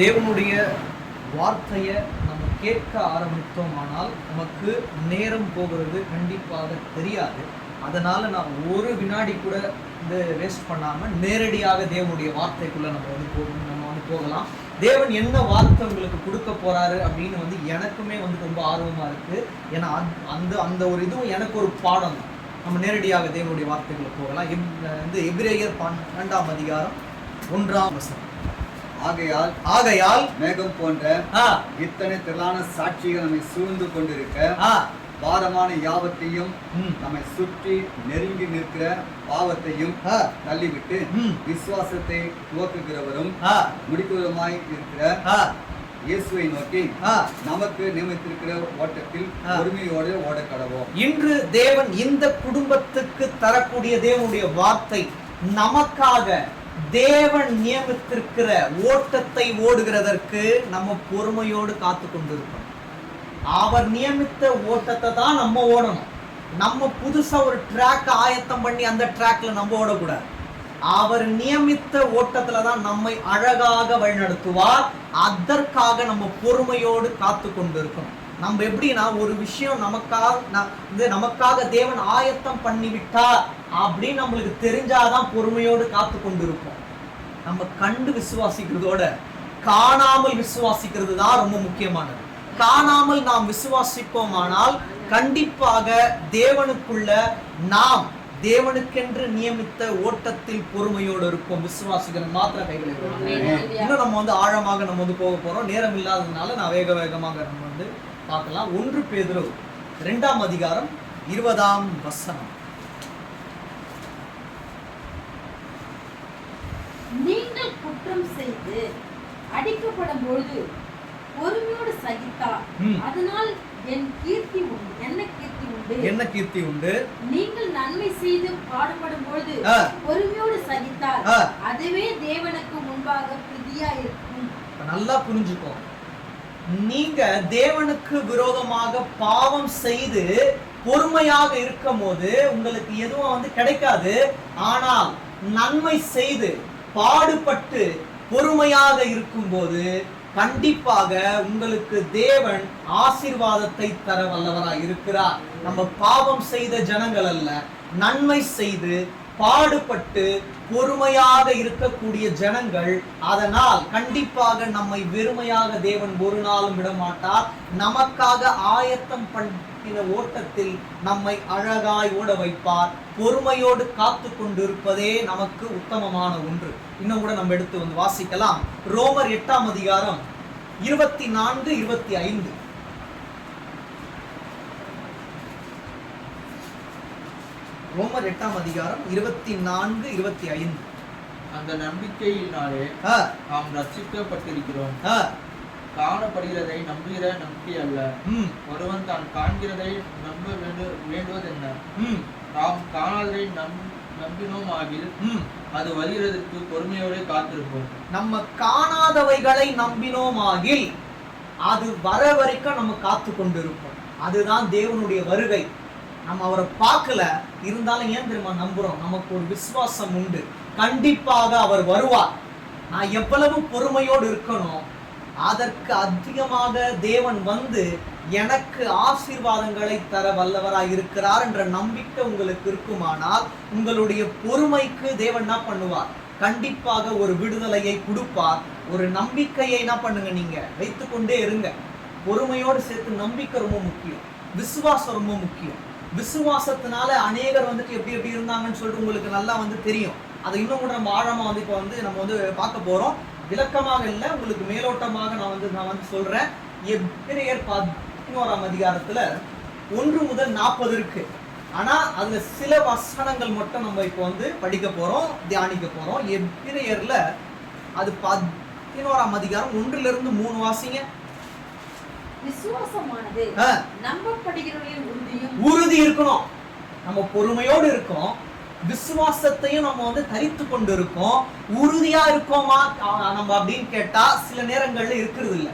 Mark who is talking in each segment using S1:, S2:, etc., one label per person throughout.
S1: தேவனுடைய வார்த்தையை நம்ம கேட்க ஆரம்பித்தோமானால் நமக்கு நேரம் போகிறது கண்டிப்பாக தெரியாது. அதனால நான் ஒரு வினாடி கூட இந்த வேஸ்ட் பண்ணாம நேரடியாக தேவனுடைய வார்த்தைக்குள்ள நம்ம வந்து போகணும் நம்ம வந்து போகலாம். தேவன் என்ன வார்த்தை உங்களுக்கு கொடுக்க போறாரு அப்படின்னு வந்து எனக்குமே வந்து ரொம்ப ஆர்வமா இருக்கு. ஏன்னா அந்த அந்த ஒரு இதுவும் எனக்கு ஒரு பாடம். தான் நம்ம நேரடியாக தேவனுடைய வார்த்தைக்குள்ள போகலாம் வந்து எபிரேயர் பன்னெண்டாம் அதிகாரம் ஒன்றாம் வசனம்.
S2: ஆகையால்
S1: ஆகையால்
S2: மேகம் போன்ற இத்தனை திரளான சாட்சிகள் நம்மை சூழ்ந்து கொண்டிருக்க பாரமான யாவத்தையும் நம்மை சுற்றி நெருங்கி நிற்கிற பாவத்தையும் தள்ளிவிட்டு விசுவாசத்தை துவக்குகிறவரும் முடிக்கிறவருமாய் இருக்கிற இயேசுவை நோக்கி நமக்கு நியமித்திருக்கிற ஓட்டத்தில். பொறுமையோடு ஓட கடவோம்.
S1: இன்று தேவன் இந்த குடும்பத்துக்கு தரக்கூடிய தேவனுடைய வார்த்தை நமக்காக தேவன் நியமித்திருக்கிற ஓட்டத்தை ஓடுகிறதற்கு நம்ம பொறுமையோடு காத்து கொண்டிருக்கோம் அவர் நியமித்த ஓட்டத்தை தான் நம்ம ஓடணும். நம்ம புதுசா ஒரு ட்ராக் ஆயத்தம் பண்ணி அந்த ட்ராக்ல நம்ம ஓடக்கூடாது. அவர் நியமித்த ஓட்டத்துல தான் நம்மை அழகாக வழிநடத்துவார். அதற்காக நம்ம பொறுமையோடு காத்து கொண்டிருக்கணும். நம்ம எப்படின்னா ஒரு விஷயம் நமக்காக இது நமக்காக தேவன் ஆயத்தம் பண்ணிவிட்டார் அப்படின்னு நம்மளுக்கு தெரிஞ்சாதான் பொறுமையோடு காத்து கொண்டிருப்போம். நம்ம கண்டு விசுவாசிக்கிறதோட காணாமல் விசுவாசிக்கிறது தான் ரொம்ப முக்கியமானது. காணாமல் நாம் விசுவாசிப்போமானால் கண்டிப்பாக தேவனுக்குள்ள நாம் தேவனுக்கென்று நியமித்த ஓட்டத்தில் பொறுமையோடு இருப்போம். விசுவாசிக்கிற மாத்திர கைகளை. இன்னும் நம்ம வந்து ஆழமாக நம்ம வந்து போக போறோம். நேரம் இல்லாததுனால நான் வேக வேகமாக நம்ம வந்து பார்க்கலாம். ஒன்று பேதுரு இரண்டாம் அதிகாரம் இருபதாம் வசனம்.
S3: நீங்கள் குற்றம் செய்து அடிக்கப்படும் பொழுது பொறுமையோடு சகித்தார். அதனால் என் கீர்த்தி உண்டு. என்ன கீர்த்தி உண்டு?
S1: என்ன கீர்த்தி உண்டு?
S3: நீங்கள் நன்மை செய்து பாடுபடும் பொழுது. பொறுமையோடு சகித்தார்
S1: ஆ.
S3: அதுவே தேவனுக்கு முன்பாக பிரதியா இருக்கும்.
S1: நல்லா புரிஞ்சுக்கோ. நீங்க தேவனுக்கு விரோதமாக பாவம் செய்து பொறுமையாக இருக்கும் போது உங்களுக்கு எதுவும் வந்து கிடைக்காது. ஆனால் நன்மை செய்து பாடுபட்டு பொறுமையாக இருக்கும்போது கண்டிப்பாக உங்களுக்கு தேவன் ஆசீர்வாதத்தை தர வல்லவராய் இருக்கிறார். நம்ம பாவம் செய்த ஜனங்கள் அல்ல நன்மை செய்து பாடுபட்டு பொறுமையாக இருக்கக்கூடிய ஜனங்கள் அதனால் கண்டிப்பாக நம்மை வெறுமையாக தேவன் ஒரு நாளும் விட மாட்டார் நமக்காக ஆயத்தம் பண் பண்ணின ஓட்டத்தில் நம்மை அழகாய் ஓட வைப்பார். பொறுமையோடு காத்து கொண்டிருப்பதே நமக்கு உத்தமமான ஒன்று. இன்னும் கூட நம்ம எடுத்து வந்து வாசிக்கலாம். ரோமர் எட்டாம் அதிகாரம் இருபத்தி நான்கு இருபத்தி ஐந்து ரோமர் எட்டாம் அதிகாரம் இருபத்தி நான்கு இருபத்தி ஐந்து
S4: அந்த நம்பிக்கையினாலே நாம் ரட்சிக்கப்பட்டிருக்கிறோம்
S1: ஆ,
S4: காணப்படுகிறதை நம்புகிற நம்பிக்கை அல்ல. ஒருவன் தான் காண்கிறதை நம்ப வேண்டு வேண்டுவதென்ன?
S1: ம்,
S4: நாம் காணாததை நம் நம்பினோம் ஆகில். அது வருகிறதற்கு பொறுமையோடு காத்திருப்போம்.
S1: நம்ம காணாதவைகளை நம்பினோமாகில் அது வர வரைக்கும் நம்ம காத்து கொண்டிருப்போம். அதுதான் தேவனுடைய வருகை. நம்ம அவரை பார்க்கல. இருந்தாலும் ஏன் தெரியுமா நம்புறோம்? நமக்கு ஒரு விசுவாசம் உண்டு. கண்டிப்பாக அவர் வருவார். நான் எவ்வளவு பொறுமையோடு இருக்கணும் அதற்கு அதிகமாக தேவன் வந்து எனக்கு ஆசீர்வாதங்களை தர வல்லவராக இருக்கிறார் என்ற நம்பிக்கை உங்களுக்கு இருக்குமானால் உங்களுடைய பொறுமைக்கு தேவன் என்ன பண்ணுவார்? கண்டிப்பாக ஒரு விடுதலையை கொடுப்பார். ஒரு நம்பிக்கையை என்ன பண்ணுங்க நீங்க? வைத்துக்கொண்டே இருங்க. பொறுமையோடு சேர்த்து நம்பிக்கை ரொம்ப முக்கியம். விசுவாசம் ரொம்ப முக்கியம். விசுவாசத்தினால அநேகர் வந்துட்டு எப்படி எப்படி இருந்தாங்கன்னு சொல்லிட்டு உங்களுக்கு நல்லா வந்து தெரியும். அதை இன்னும் கூட நம்ம ஆழமா வந்து இப்போ வந்து நம்ம வந்து பார்க்க போறோம். விளக்கமாக இல்லை உங்களுக்கு மேலோட்டமாக நான் வந்து நான் வந்து சொல்றேன். எபிரேயர் பதினோராம் அதிகாரத்துல ஒன்று முதல் நாற்பது இருக்கு. ஆனா அதுல சில வசனங்கள் மட்டும் நம்ம இப்போ வந்து படிக்க போறோம் தியானிக்க போறோம். எபிரேயர்ல அது பதினோராம் அதிகாரம் ஒன்றுல இருந்து மூணு வாசிங்க.
S3: விசுவாசமானது நம்பப்படுகிறவர்களின் உறுதியும்
S1: உறுதி இருக்கணும். நம்ம பொறுமையோடு இருக்கோம். விசுவாசத்தையும் நம்ம வந்து தரித்து கொண்டு இருக்கோம் உறுதியா இருக்கோமா? நம்ம அப்படின்னு கேட்டா சில நேரங்கள்ல இருக்கிறது இல்லை.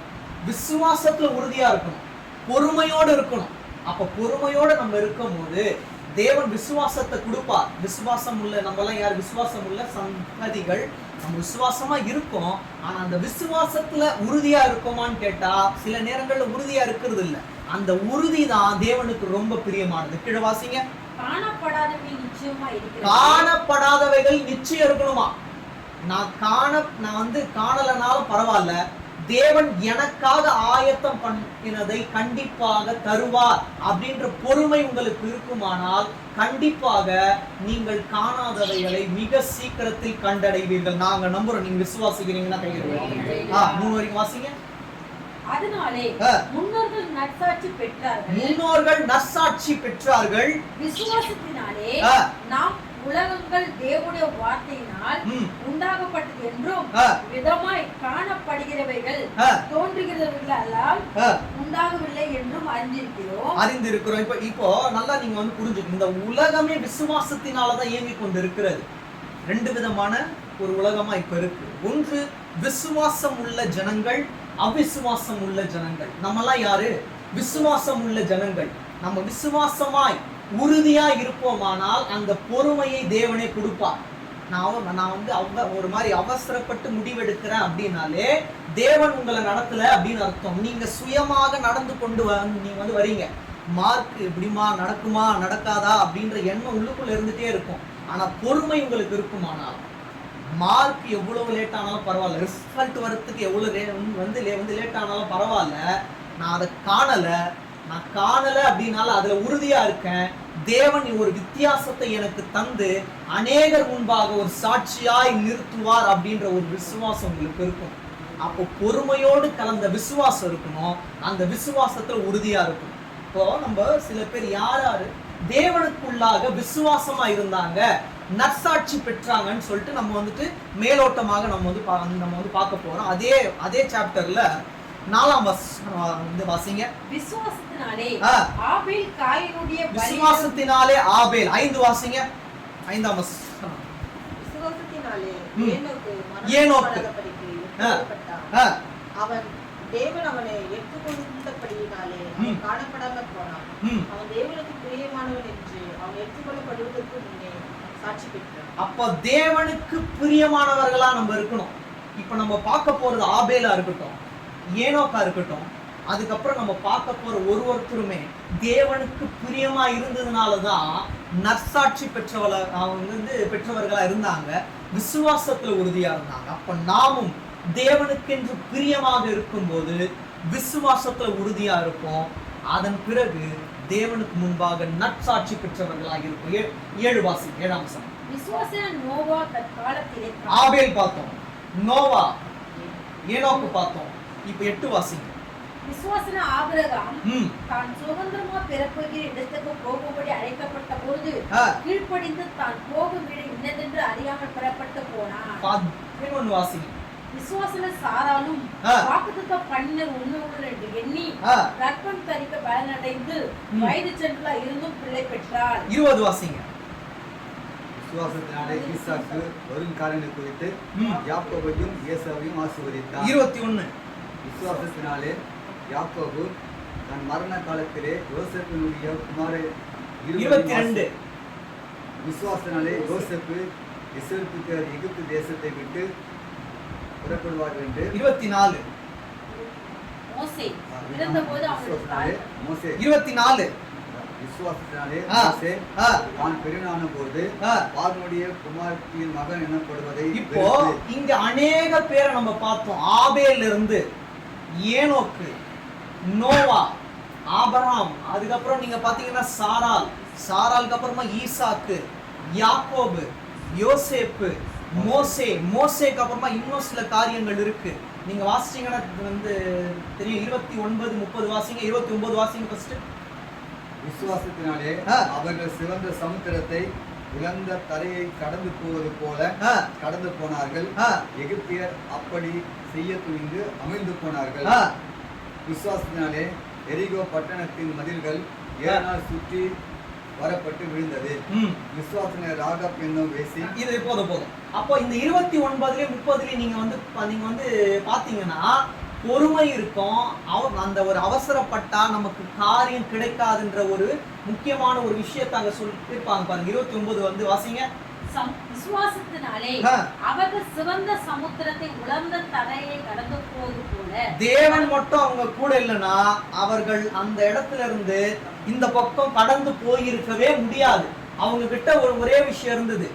S1: விசுவாசத்துல உறுதியா இருக்கணும். பொறுமையோடு இருக்கணும். அப்ப பொறுமையோட நம்ம இருக்கும்போது தேவன் விசுவாசத்தை கொடுப்பார். விசுவாசம் உள்ள நம்ம எல்லாம் யார்? விசுவாசம் உள்ள சந்ததிகள். நம்ம விசுவாசமா இருக்கோம். ஆனா அந்த விசுவாசத்துல உறுதியா இருக்கோமான்னு கேட்டா சில நேரங்கள்ல உறுதியா இருக்கிறது இல்லை. அந்த உறுதி தான் தேவனுக்கு ரொம்ப பிரியமானது. கீழே வாசிங்க. காணப்படாதவைகள் நிச்சயம் இருக்கணுமா? நான் காண நான் வந்து காணலனாலும் பரவாயில்ல. தேவன் எனக்காக ஆயத்தம் பண்ணினதை கண்டிப்பாக தருவார் அப்படின்ற பொறுமை உங்களுக்கு இருக்குமானால் கண்டிப்பாக நீங்கள் காணாதவைகளை மிக சீக்கிரத்தில் கண்டடைவீர்கள். நாங்க நம்புறோம் நீங்க விசுவாசிக்கிறீங்கன்னா கையில் ஆ மூணு வரைக்கும் வாசிங்க.
S3: அதனாலே. முன்னோர்கள் நற்சாட்சி பெற்றார்கள்.
S1: முன்னோர்கள் நற்சாட்சி பெற்றார்கள்.
S3: விசுவாசத்தினாலே. நாம் உலகங்கள் தேவனுடைய வார்த்தையினால் உண்டாகப்பட்டது என்றும் விதமாய் காணப்படுகிறவைகள்
S1: ஆ.
S3: உண்டாகவில்லை என்றும் அறிந்திருக்கிறோம்.
S1: அறிந்திருக்கிறோம். இப்போ இப்போ நல்லா நீங்க வந்து புரிஞ்சுக்கணும். இந்த உலகமே விசுவாசத்தினாலதான் இயங்கி கொண்டு இருக்கிறது ரெண்டு விதமான ஒரு உலகமா இப்ப இருக்கு. ஒன்று விசுவாசம் உள்ள ஜனங்கள் அவிசுவாசம் உள்ள ஜனங்கள். நம்மெல்லாம் யாரு? விசுவாசம் உள்ள ஜனங்கள். நம்ம விசுவாசமாய் உறுதியா இருப்போமானால் அந்த பொறுமையை தேவனே கொடுப்பார். நான் நான் வந்து அவ ஒரு மாதிரி அவசரப்பட்டு முடிவெடுக்கிறேன் அப்படின்னாலே தேவன் உங்களை நடத்தல அப்படின்னு அர்த்தம். நீங்க சுயமாக நடந்து கொண்டு நீங்க வந்து வரீங்க. மார்க் இப்படிமா நடக்குமா நடக்காதா அப்படின்ற எண்ணம் உள்ளுக்குள்ள இருந்துட்டே இருக்கும். ஆனா பொறுமை உங்களுக்கு இருக்குமானால் மார்க் எவ்வளவு லேட் ஆனாலும் பரவாயில்ல. ரிசல்ட் வரத்துக்கு எவ்வளவு லே வந்து லே- வந்து லேட் ஆனாலும் பரவாயில்ல. நான் அதை காணல. நான் காணல அப்படின்னால அதுல உறுதியா இருக்கேன். தேவன் ஒரு வித்தியாசத்தை எனக்கு தந்து அநேகர் முன்பாக ஒரு சாட்சியாய் நிறுத்துவார் அப்படின்ற ஒரு விசுவாசம் உங்களுக்கு இருக்கும். அப்போ பொறுமையோடு கலந்த விசுவாசம் இருக்கணும். அந்த விசுவாசத்துல உறுதியா இருக்கும் இப்போ நம்ம சில பேர் யார் யாரு? தேவனுக்குள்ளாக விசுவாசமா இருந்தாங்க. நற்சாட்சி பெற்றாங்கன்னு சொல்லிட்டு நம்ம வந்துட்டு மேலோட்டமாக நம்ம வந்து பா- நம்ம வந்து பார்க்க போறோம். அதே அதே சாப்டர்ல நாலாம் வசனம் வந்து வாசிங்க.
S3: விசுவாசத்தினாலே. ஆபேல் காயினுடைய
S1: விசுவாசத்தினாலே ஆபேல். ஐந்து வாசிங்க. ஐந்தாம் வசனம்
S5: விசுவாசத்தினாலே. ஏனோக்கு அவன் தேவன் அவனை. அவன் காணப்படாமல் போனான். அவன் தேவனுக்கு பிரியமானவன் என்று அவன் எடுத்துக்கொள்ளப்படுவதற்கு முன்னே
S1: அப்ப தேவனுக்கு பிரியமானவர்களா நம்ம இருக்கணும். இப்ப நம்ம பார்க்க போறது ஆபேலா இருக்கட்டும் ஏனோக்கா இருக்கட்டும் அதுக்கப்புறம் நம்ம பார்க்க போற ஒரு ஒருத்தருமே தேவனுக்கு பிரியமா இருந்ததுனாலதான் நற்சாட்சி பெற்றவள அவங்க வந்து பெற்றவர்களா இருந்தாங்க விசுவாசத்துல உறுதியா இருந்தாங்க. அப்ப நாமும் தேவனுக்கென்று பிரியமாக இருக்கும்போது விசுவாசத்துல உறுதியா இருப்போம். அதன் பிறகு தேவனுக்கு முன்பாக நற்சாட்சி பெற்றவர்களாக இருப்போம் ஏ- ஏழு வாசி ஏழாம்
S3: விசுவாசன நோவா தற்காலத்திலே
S1: ஆபேல் பார்த்தோம். நோவா ஏனோக்கு பார்த்தோம். இப்ப எட்டு வாசிங்க
S3: விசுவாசன ஆபிரகாம் தான் சுதந்திரமா பிறப்புகிற இடத்துக்கு போகும்படி அழைக்கப்பட்ட போது கீழ்ப்படிந்து தான் போகும் இடம் இன்னதென்று அறியாமல் புறப்பட்டு போனான்.
S1: வாசிங்க ஆ.
S3: வாக்குத்தத்த பண்ணினர் உண்மையுடன் என்று எண்ணி கர்ப்பம் தரிக்க பலனடைந்து
S1: ம்.
S3: வயது சென்றா இருந்தும் பிள்ளை பெற்றாள்.
S1: இருபது வாசிங்க.
S2: விசுவாசத்தினாலே ஈசாக்கு வரும் காரியங்களை குறித்து
S1: ம்.
S2: யாக்கோபையும் ஏசாவையும் ஆசீர்வதித்தார்.
S1: இருபத்தி ஒண்ணு
S2: விசுவாசத்தினாலே யாக்கோபு தன் மரண காலத்திலே யோசேப்பினுடைய குமார
S1: இருபத்தி ரெண்டு
S2: விசுவாசத்தினாலே யோசேப்பு இஸ்ரேலுக்கு எகிப்து தேசத்தை விட்டு புறப்படுவார் என்று
S1: இருபத்தி நாலு
S3: மோசே இருந்தபோது அவனுடைய
S2: விசுவாசத்தினாலே
S3: தாய்.
S2: மோசே.
S1: இருபத்தி நாலு
S2: விசுவாசத்தினாலே
S1: ஆ.
S2: மோசே.
S1: ஆ,
S2: தான் பெரியனான போது
S1: ஆ.
S2: பார்வனுடைய குமாரத்தின் மகன் எனப்படுவதை
S1: இப்போ இங்க அநேக பேரை நம்ம பார்த்தோம். ஆபேல்ல இருந்து ஏனோக்கு நோவா ஆபராம் அதுக்கப்புறம் நீங்க பாத்தீங்கன்னா சாரால். சாராலுக்கு அப்புறமா ஈசாக்கு யாக்கோபு யோசேப்பு மோசே மோசேக்கு அப்புறமா இன்னும் சில காரியங்கள் இருக்கு. நீங்க வாசிச்சீங்கன்னா வந்து தெரியும் இருபத்தி ஒன்பது முப்பது வாசிங்க இருபத்தி ஒன்பது வாசிங்க ஃபர்ஸ்ட்
S2: விசுவாசத்தினாலே. அவர்கள் சிவந்த சமுத்திரத்தை உலர்ந்த தரையை கடந்து போவது போல கடந்து போனார்கள். எகிப்தியர் அப்படி செய்ய துணிந்து அமிழ்ந்து போனார்கள். விசுவாசத்தினாலே எரிகோ பட்டணத்தின் மதில்கள் ஏழு நாள் சுற்றி வரப்பட்டு விழுந்தது.
S1: ம்.
S2: விசுவாசன ராகப் என்னும் வேசி.
S1: இது போதும் போதும். அப்போ இந்த இருபத்தி ஒன்பதுலயும் முப்பதுலயும் நீங்க வந்து நீங்க வந்து பாத்தீங்கன்னா பொறுமை இருக்கும். அவ அந்த ஒரு அவசரப்பட்டா நமக்கு காரியம் கிடைக்காதுன்ற ஒரு முக்கியமான ஒரு விஷயத்தை அங்க சொல்லிருப்பாங்க பாருங்க. இருபத்தி ஒன்பது வந்து வாசிங்க.
S3: விசுவாசத்தினாலே. அவர்கள் சிவந்த சமுத்திரத்தை உலர்ந்த தரையை கடந்து போவது போல
S1: தேவன் மட்டும் அவங்க கூட இல்லைன்னா அவர்கள் அந்த இடத்துல இருந்து இந்த பக்கம் கடந்து போயிருக்கவே முடியாது. அவங்க கிட்ட ஒரு ஒரே விஷயம் இருந்தது.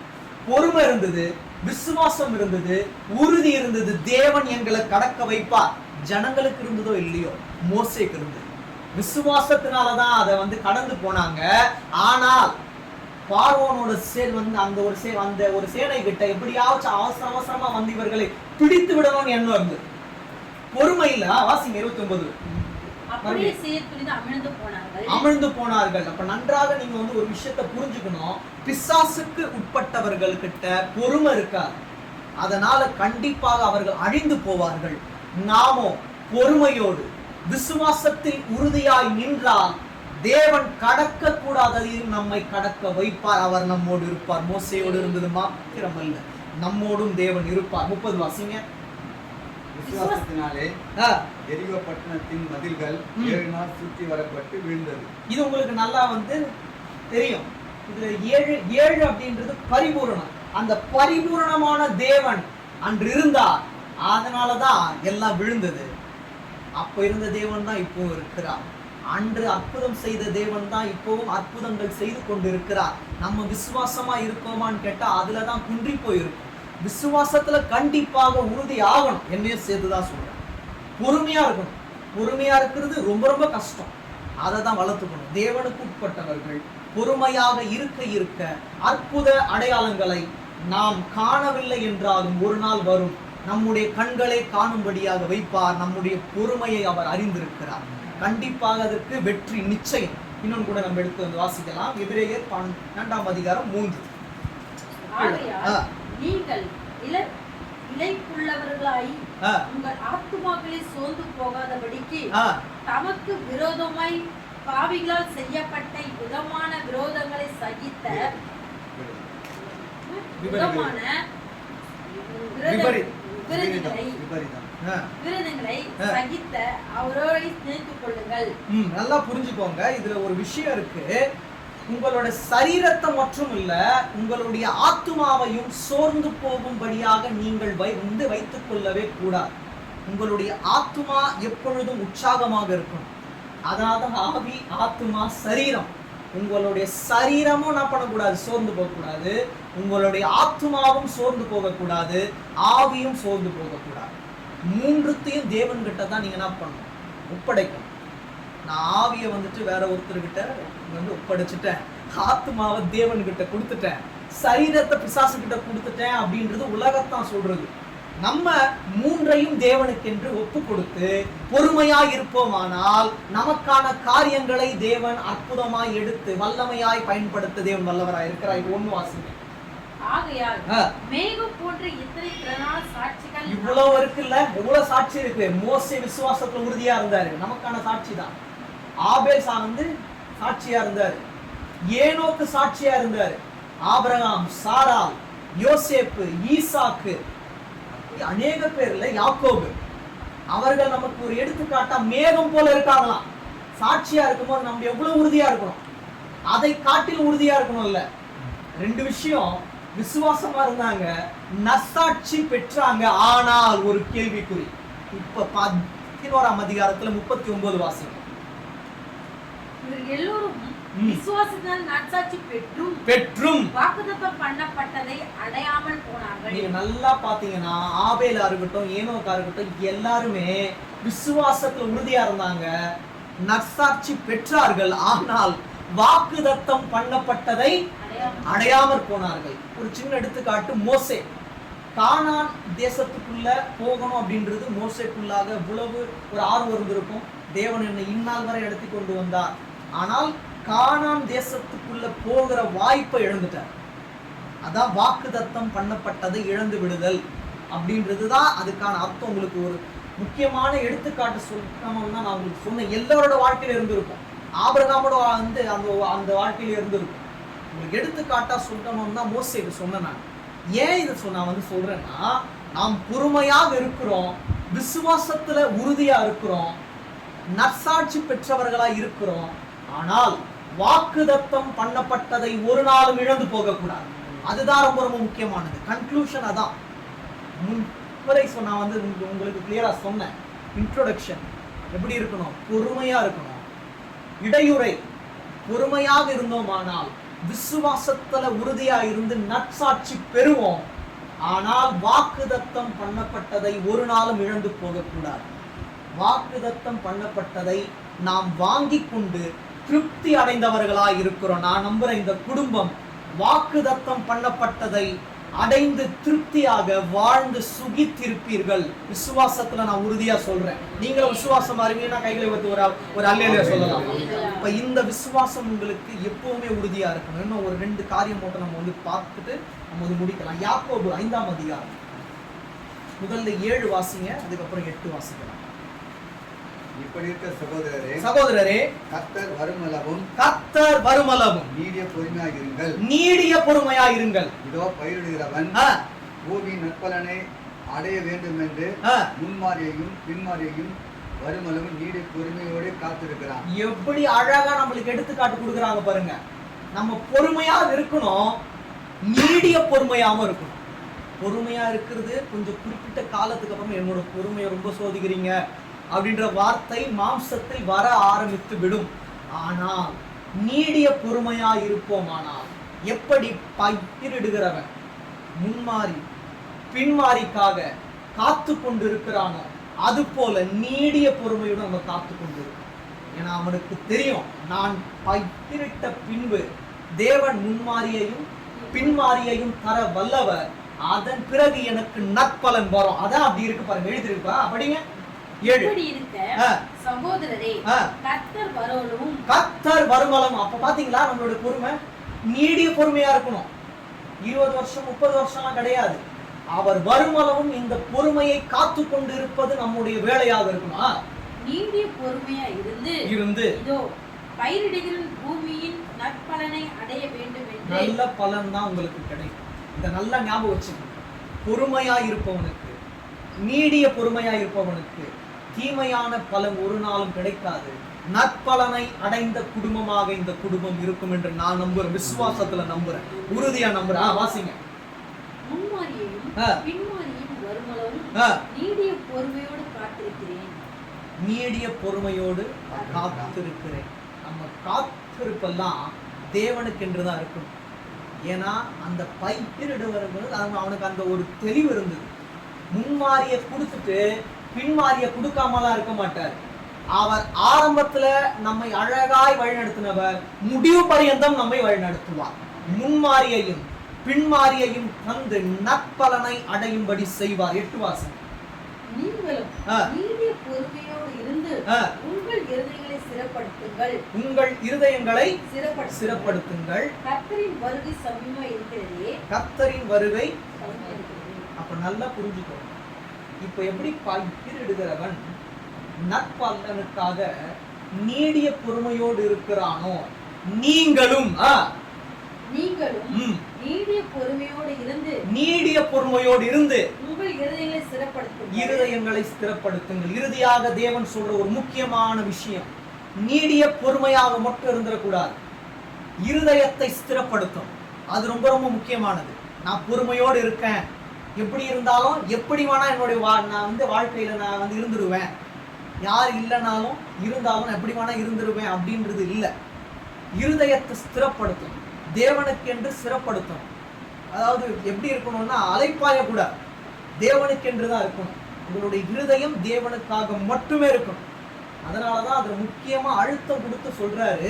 S1: பொறுமை இருந்தது விசுவாசம் இருந்தது உறுதி இருந்தது. தேவன் எங்களை கடக்க வைப்பார். ஜனங்களுக்கு இருந்ததோ இல்லையோ மோசேக்கு இருந்தது. விசுவாசத்தினாலதான் அதை வந்து கடந்து போனாங்க. ஆனால் பார்வோனோட சேர் வந்து அந்த ஒரு சே அந்த ஒரு சேனை கிட்ட எப்படியாச்சும் அவசர அவசரமா வந்து இவர்களை பிடித்து விடணும்னு எண்ணம் இருந்தது பொறுமை இல்ல ஆ, வாசிங்க இருபத்தி ஒன்பது
S3: அமிழ்ந்து போனார்கள்.
S1: அப்ப நன்றாக நீங்க வந்து ஒரு விஷயத்தை புரிஞ்சுக்கணும். பிசாசுக்கு உட்பட்டவர்கள் கிட்ட பொறுமை இருக்காது. அதனால கண்டிப்பாக அவர்கள் அழிந்து போவார்கள். நாமோ பொறுமையோடு விசுவாசத்தில் உறுதியாய் நின்றால் தேவன் கடக்க கூடாததையும் நம்மை கடக்க வைப்பார். அவர் நம்மோடு இருப்பார். மோசையோடு இருந்தது மாத்திரமல்ல நம்மோடும் தேவன் இருப்பார். முப்பது வாசிங்க.
S2: விசுவாசத்தினாலே
S1: ஆ,
S2: எரிகோ பட்டணத்தின் மதில்கள். ஏழு நாள் சுற்றி வரப்பட்டு வீழ்ந்தது.
S1: இது உங்களுக்கு நல்லா வந்து தெரியும். இதுல ஏழு ஏழு அப்படின்றது பரிபூரணம். அந்த பரிபூரணமான தேவன் அன்று இருந்தார். அதனாலதான் எல்லாம் விழுந்தது. அப்ப இருந்த தேவன் தான் இப்பவும் இருக்கிறார். அன்று அற்புதம் செய்த தேவன் தான் இப்போவும் அற்புதங்கள் செய்து கொண்டிருக்கிறார். நம்ம விசுவாசமா இருக்கோமான்னு கேட்டா அதுல தான் குன்றி போயிருக்கும். விசுவாசத்துல கண்டிப்பாக உறுதி ஆகணும். என்னையும் சேர்த்துதான் சொல்றேன். பொறுமையா இருக்கணும். பொறுமையா இருக்கிறது ரொம்ப ரொம்ப கஷ்டம். அதை தான் வளர்த்துக்கணும். தேவனுக்கு உட்பட்டவர்கள் பொறுமையாக இருக்க இருக்க அற்புத அடையாளங்களை நாம் காணவில்லை என்றாலும் ஒரு நாள் வரும். நம்முடைய கண்களை காணும்படியாக வைப்பார். நம்முடைய பொறுமையை அவர் அறிந்திருக்கிறார். கண்டிப்பாக அதற்கு வெற்றி நிச்சயம். இன்னொன்று கூட நம்ம எடுத்து வந்து வாசிக்கலாம். எதிரேயர் பன்னெண்டாம் அதிகாரம் மூன்று.
S3: நீங்கள்
S1: ஆ,
S3: உங்கள் ஆத்துமாக்களை சோர்ந்து போகாதபடிக்கு தமக்கு விரோதமாய் பாவிகளால் செய்யப்பட்ட விதமான விரோதங்களை சகித்த விதமான விரோத-
S1: விபரீ-
S3: விரோதிகளை. சகித்த அவரோட கொள்ளுங்கள்.
S1: ம், நல்லா புரிஞ்சுக்கோங்க. இதுல ஒரு விஷயம் இருக்கு. உங்களோட சரீரத்தை மட்டும் இல்ல உங்களுடைய ஆத்துமாவையும் சோர்ந்து போகும்படியாக நீங்கள் வை வந்து வைத்துக் கொள்ளவே கூடாது. உங்களுடைய ஆத்துமா எப்பொழுதும் உற்சாகமாக இருக்கணும். அதாவது ஆவி ஆத்துமா சரீரம். உங்களுடைய சரீரமும் என்ன பண்ணக்கூடாது? சோர்ந்து போகக்கூடாது. உங்களுடைய ஆத்துமாவும் சோர்ந்து போகக்கூடாது. ஆவியும் சோர்ந்து போகக்கூடாது. மூன்றுத்தையும் தேவன் கிட்ட தான் நீங்கள் என்ன பண்ணணும்? ஒப்படைக்கணும். நான் ஆவியை வந்துட்டு வேற ஒருத்தர்கிட்ட வந்து ஒப்படைச்சிட்டேன். ஆத்மாவை தேவன் கிட்ட கொடுத்துட்டேன். சரீரத்தை பிசாசு கிட்ட கொடுத்துட்டேன் அப்படின்றது உலகத்தான் சொல்றது. நம்ம மூன்றையும் தேவனுக்கென்று ஒப்பு கொடுத்து பொறுமையாய் இருப்போமானால் நமக்கான காரியங்களை தேவன் அற்புதமாய் எடுத்து வல்லமையாய் பயன்படுத்த தேவன் வல்லவராய் இருக்கிறாய் ஒன்று வாசிங்க. இவ்வளவு இருக்குல்ல? எவ்வளவு சாட்சி இருக்கு? மோசே விசுவாசத்துல உறுதியா இருந்தாரு. நமக்கான சாட்சி தான். ஆபேல் வந்து சாட்சியா இருந்தாரு. ஏனோக்கு சாட்சியா இருந்தாரு? ஆபிரகாம் சாரால் யோசேப்பு ஈசாக்கு. அநேக பேர்ல யாக்கோபு. அவர்கள் நமக்கு ஒரு எடுத்துக்காட்டா மேகம் போல இருக்காங்களாம். சாட்சியா இருக்கும்போது நம்ம எவ்வளவு உறுதியா இருக்கணும்? அதை காட்டில் உறுதியா இருக்கணும்ல. ரெண்டு விஷயம் விசுவாசமா இருந்தாங்க. நற்சாட்சி பெற்றாங்க. ஆனால் ஒரு கேள்விக்குறி. இப்ப பதினோராம் அதிகாரத்துல முப்பத்தி ஒன்பது வாசகம்
S3: எல்லோரும்
S1: ம்.
S3: விசுவாசத்தினால் நற்சாட்சி பெற்றும்
S1: பெற்றும்.
S3: வாக்குத்தத்தம் பண்ணப்பட்டதை அடையாமல் போனார்கள்.
S1: நீங்க நல்லா பாத்தீங்கன்னா ஆபேலா இருக்கட்டும் ஏனோக்கா இருக்கட்டும் எல்லாருமே விசுவாசத்துல உறுதியா இருந்தாங்க. நற்சாட்சி பெற்றார்கள். ஆனால் வாக்குதத்தம் பண்ணப்பட்டதை அடையாமற் போனார்கள். ஒரு சின்ன எடுத்துக்காட்டு மோசே. கானான் தேசத்துக்குள்ள போகணும் அப்படின்றது மோசேக்குள்ளாக இவ்வளவு ஒரு ஆர்வம் இருந்திருக்கும் தேவன் என்னை இந்நாள் வரை எடுத்து கொண்டு வந்தார். ஆனால் கானான் தேசத்துக்குள்ள போகிற வாய்ப்பை இழந்துட்டார். அதான் வாக்குதத்தம் பண்ணப்பட்டதை இழந்து விடுதல் அப்படின்றது தான் அதுக்கான அர்த்தம். உங்களுக்கு ஒரு முக்கியமான எடுத்துக்காட்டு சொல்லணும்னா நான் உங்களுக்கு சொன்னேன் எல்லாரோட வாழ்க்கையில இருந்திருக்கும். ஆபிரகாமோட வந்து அந்த அந்த வாழ்க்கையில இருந்திருக்கும். உங்களுக்கு தான் சொல்லணும்னா இது சொன்னேன் நான் ஏன் இதை சொ- நான் வந்து சொல்கிறேன்னா நாம் பொறுமையாக இருக்கிறோம் விசுவாசத்தில் உறுதியாக இருக்கிறோம் நற்சாட்சி பெற்றவர்களாக இருக்கிறோம் ஆனால் வாக்குதத்தம் பண்ணப்பட்டதை ஒரு நாளும் இழந்து போகக்கூடாது. அதுதான் ரொம்ப ரொம்ப முக்கியமானது. கன்க்ளூஷன் அதான். முன்வரை நான் வந்து உங்களுக்கு கிளியராக சொன்னேன். இன்ட்ரொடக்ஷன் எப்படி இருக்கணும்? பொறுமையாக இருக்கணும். இடையுறை. பொறுமையாக இருந்தோமானால் விசுவாசத்துல உறுதியா இருந்து நற்சாட்சி பெறுவோம். ஆனால் வாக்குதத்தம் பண்ணப்பட்டதை ஒரு நாளும் இழந்து போகக்கூடாது. வாக்குதத்தம் பண்ணப்பட்டதை நாம் வாங்கி கொண்டு திருப்தி அடைந்தவர்களாக இருக்கிறோம் நான் நம்புறேன் இந்த குடும்பம் வாக்குதத்தம் பண்ணப்பட்டதை அடைந்து திருப்தியாக வாழ்ந்து சுகித்திருப்பீர்கள். விசுவாசத்துல நான் உறுதியா சொல்றேன். நீங்களும் விசுவாசம் அறிவீங்கன்னா கைகளை வைத்து ஒரு ஒரு அல்லையில சொல்லலாம். இப்ப இந்த விசுவாசம் உங்களுக்கு எப்பவுமே உறுதியா இருக்கணும். இன்னும் ஒரு ரெண்டு காரியம் மட்டும் நம்ம வந்து பார்த்துட்டு நம்ம வந்து முடிக்கலாம். யாக்கோபு ஐந்தாம் அதிகாரம். முதல்ல ஏழு வாசிங்க அதுக்கப்புறம் எட்டு வாசிக்கலாம்.
S2: இப்படி இருக்க சகோதரரே
S1: சகோதரரே
S2: கர்த்தர் வருமளவும்
S1: கர்த்தர் வருமளவும்.
S2: நீடிய பொறுமையாயிருங்கள்.
S1: நீடிய பொறுமையாயிருங்கள்.
S2: இதோ பயிரிடுகிறவன் பூமியின் நற்பலனை அடைய வேண்டும் என்று
S1: ஆ.
S2: முன்மாறியையும் பின்மாறியையும் வருமளவும் நீடிய பொறுமையோடு காத்திருக்கிறான்.
S1: எப்படி அழகா நம்மளுக்கு எடுத்துக்காட்டு கொடுக்குறாங்க பாருங்க. நம்ம பொறுமையா இருக்கணும் நீடிய பொறுமையாவும் இருக்கணும். பொறுமையா இருக்கிறது கொஞ்சம் குறிப்பிட்ட காலத்துக்கு அப்புறம் என்னோட பொறுமையை ரொம்ப சோதிக்கிறீங்க. அப்படின்ற வார்த்தை மாம்சத்தை வர ஆரம்பித்து விடும். ஆனால் நீடிய பொறுமையா இருப்போமானால் எப்படி பயிரிடுகிறவன்? முன்மாறி பின்மாறிக்காக காத்து கொண்டிருக்கிறானோ அது போல நீடிய பொறுமையுடன் அவன் காத்து கொண்டிருக்கான் ஏன்னா அவனுக்கு தெரியும் நான் பயிரிட்ட பின்பு தேவன் முன்மாறியையும் பின்மாறியையும் தர வல்லவர். அதன் பிறகு எனக்கு நற்பலன் வரும். அதான் அப்படி இருக்கு பாருங்க எழுதிருப்பா அப்படிங்க ஏழு.
S3: சகோதரரே
S1: ஆ.
S3: கர்த்தர் வரவும்
S1: கத்தர் வருமலம் அப்ப பாத்தீங்களா? நம்மளோட பொறுமை நீடிய பொறுமையா இருக்கணும். இருபது வருஷம் முப்பது வருஷம்லாம் கிடையாது. அவர் வருமளவும் இந்த பொறுமையை காத்து கொண்டு இருப்பது நம்முடைய வேலையாக இருக்கணும் ஆ,
S3: நீடிய பொறுமையா இருந்து
S1: இருந்து.
S3: இதோ பயிரிடுகிற பூமியின் நற்பலனை அடைய வேண்டும் என்று
S1: நல்ல பலன் தான் உங்களுக்கு கிடைக்கும். இதை நல்லா ஞாபகம் வச்சுக்கணும். பொறுமையா இருப்பவனுக்கு நீடிய பொறுமையா இருப்பவனுக்கு தீமையான பலன் ஒரு நாளும் கிடைக்காது. நற்பலனை அடைந்த குடும்பமாக இந்த குடும்பம் இருக்கும் என்று நான் நம்புறேன். விசுவாசத்துல நம்புறேன். உறுதியா நம்புறேன். வாசிங்க.
S3: நீடிய பொறுமையோடு காத்திருக்கிறேன்.
S1: நம்ம காத்திருப்பெல்லாம் தேவனுக்கென்று தான் இருக்கணும் ஏன்னா அந்த பயிரிடுவர்கள் அவன் அவனுக்கு அந்த ஒரு தெளிவு இருந்தது. முன்மாரிய கொடுத்துட்டு பின்மாரிய கொடுக்காமலாம் இருக்க மாட்டார். அவர் ஆரம்பத்துல நம்மை அழகாய் வழிநடத்தினவர் முடிவு பரியந்தம் நம்மை வழிநடத்துவார். முன்மாரியையும் பின்மாரியையும் தந்து நற்பலனை அடையும்படி செய்வார். எட்டு வாசம்.
S3: உங்கள் இருதயங்களை சிறப்படுத்துங்கள். கர்த்தரின் வருகை
S1: கர்த்தரின் வருகை அப்ப நல்லா புரிஞ்சுக்கோ இப்ப எப்படி பயிரிடுகிறவன் நற்பலனுக்காக நீடிய பொறுமையோடு இருக்கிறானோ? நீங்களும்
S3: நீங்களும் நீடிய பொறுமையோடு இருந்து
S1: நீடிய பொறுமையோடு இருந்து
S3: உங்கள் இருதயங்களை சிறப்படுத்துங்கள்
S1: இருதயங்களை ஸ்திரப்படுத்துங்கள். இறுதியாக தேவன் சொல்ற ஒரு முக்கியமான விஷயம் நீடிய பொறுமையாக மட்டும் இருந்துடக்கூடாது இருதயத்தை ஸ்திரப்படுத்தும். அது ரொம்ப ரொம்ப முக்கியமானது. நான் பொறுமையோடு இருக்கேன். எப்படி இருந்தாலும் எப்படி வேணா என்னுடைய வா நான் வந்து வாழ்க்கையில நான் வந்து இருந்துடுவேன் யார் இல்லைனாலும் இருந்தாலும் நான் எப்படி வேணா இருந்துடுவேன் அப்படின்றது இல்லை. இருதயத்தை ஸ்திரப்படுத்தும். தேவனுக்கென்று சிறப்படுத்தும். அதாவது எப்படி இருக்கணும்னா அலைப்பாய கூட. தேவனுக்கென்று தான் இருக்கணும். உங்களுடைய இருதயம் தேவனுக்காக மட்டுமே இருக்கணும். அதனால தான் அதில் முக்கியமாக அழுத்தம் கொடுத்து சொல்றாரு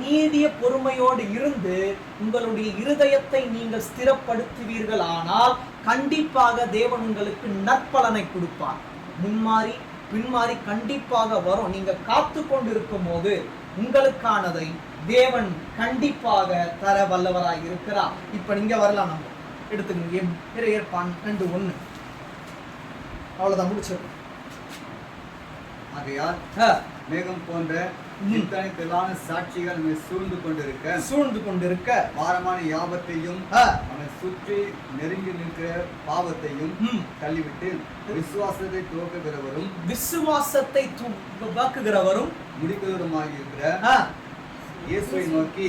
S1: நீதிய பொறுமையோடு இருந்து உங்களுடைய இருதயத்தை நீங்கள் ஸ்திரப்படுத்துவீர்கள் ஆனால் கண்டிப்பாக தேவன் உங்களுக்கு நற்பலனை கொடுப்பார். முன்மாறி பின்மாறி கண்டிப்பாக வரும். நீங்க காத்து கொண்டு இருக்கும் போது உங்களுக்கானதை தேவன் கண்டிப்பாக தர வல்லவராய் இருக்கிறார். இப்ப நீங்க வரலாம் நம்ம. எடுத்துக்கங்க. எம் இறையர் ஒன்று ஒண்ணு. அவ்வளவுதான் முடிச்சிருக்கோம்.
S2: ஆகையால் மேகம் போன்ற திரளான சாட்சிகள் நம்மை சூழ்ந்து கொண்டிருக்க
S1: சூழ்ந்து கொண்டிருக்க.
S2: பாரமான யாபத்தையும் நம்மை சுற்றி நெருங்கி நிற்கிற பாவத்தையும் தள்ளிவிட்டு விசுவாசத்தை துவக்குகிறவரும்
S1: விசுவாசத்தை துவக்குகிறவரும்
S2: முடிக்கிறவருமாகி இருக்கிற இயேசுவை நோக்கி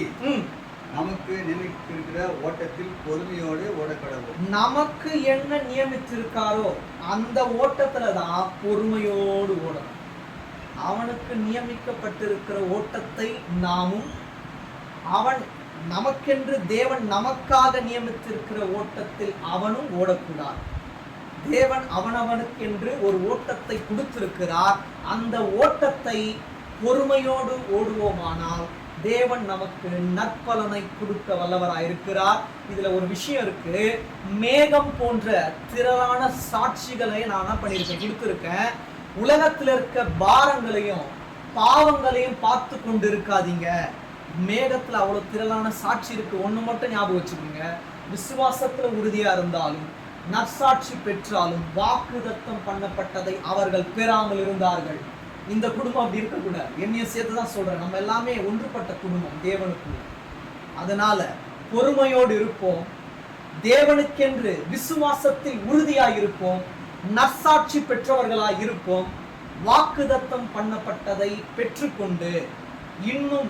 S2: நமக்கு நியமித்திருக்கிற ஓட்டத்தில் பொறுமையோடு ஓடக்கடவும்.
S1: நமக்கு என்ன நியமித்திருக்காரோ அந்த ஓட்டத்துல தான் பொறுமையோடு ஓடணும். அவனுக்கு நியமிக்கப்பட்டிருக்கிற ஓட்டத்தை நாமும் அவன் நமக்கென்று தேவன் நமக்காக நியமித்திருக்கிற ஓட்டத்தில் அவனும் ஓடக்கூடாது. தேவன் அவனவனுக்கென்று ஒரு ஓட்டத்தை கொடுத்திருக்கிறார். அந்த ஓட்டத்தை பொறுமையோடு ஓடுவோமானால் தேவன் நமக்கு நற்பலனை கொடுக்க வல்லவராயிருக்கிறார். இதுல ஒரு விஷயம் இருக்கு. மேகம் போன்ற திரளான சாட்சிகளை நான் என்ன பண்ணியிருக்கேன் கொடுத்திருக்கேன். உலகத்தில் இருக்க பாரங்களையும் பாவங்களையும் பார்த்து கொண்டு இருக்காதீங்க மேகத்தில் அவ்வளோ திரளான சாட்சி இருக்கு. ஒன்று மட்டும் ஞாபகம் வச்சுக்கோங்க. விசுவாசத்தில் உறுதியாக இருந்தாலும் நற்சாட்சி பெற்றாலும் வாக்குதத்தம் பண்ணப்பட்டதை அவர்கள் பெறாமல் இருந்தார்கள். இந்த குடும்பம் அப்படி இருக்கக்கூடாது. என்னையும் சேர்த்து தான் சொல்கிறேன் நம்ம எல்லாமே ஒன்றுபட்ட குடும்பம் தேவனுக்குள்ள அதனால பொறுமையோடு இருப்போம். தேவனுக்கென்று விசுவாசத்தில் உறுதியாக இருப்போம். நற்சாட்சி பெற்றவர்களாய் இருப்போம். வாக்குதத்தம் பண்ணப்பட்டதை பெற்றுக்கொண்டு இன்னும்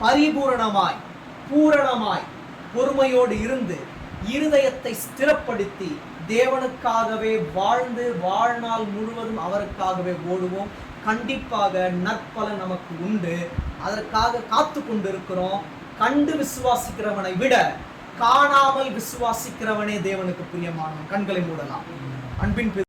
S1: பரிபூரணமாய் பூரணமாய் பொறுமையோடு இருந்து இருதயத்தை ஸ்திரப்படுத்தி தேவனுக்காகவே வாழ்ந்து வாழ்நாள் முழுவதும் அவருக்காகவே ஓடுவோம். கண்டிப்பாக நற்பலன் நமக்கு உண்டு. அதற்காக காத்து கொண்டிருக்கிறோம். கண்டு விசுவாசிக்கிறவனை விட காணாமல் விசுவாசிக்கிறவனே தேவனுக்கு பிரியமானவன். கண்களை மூடலாம். அன்பின் பிதா-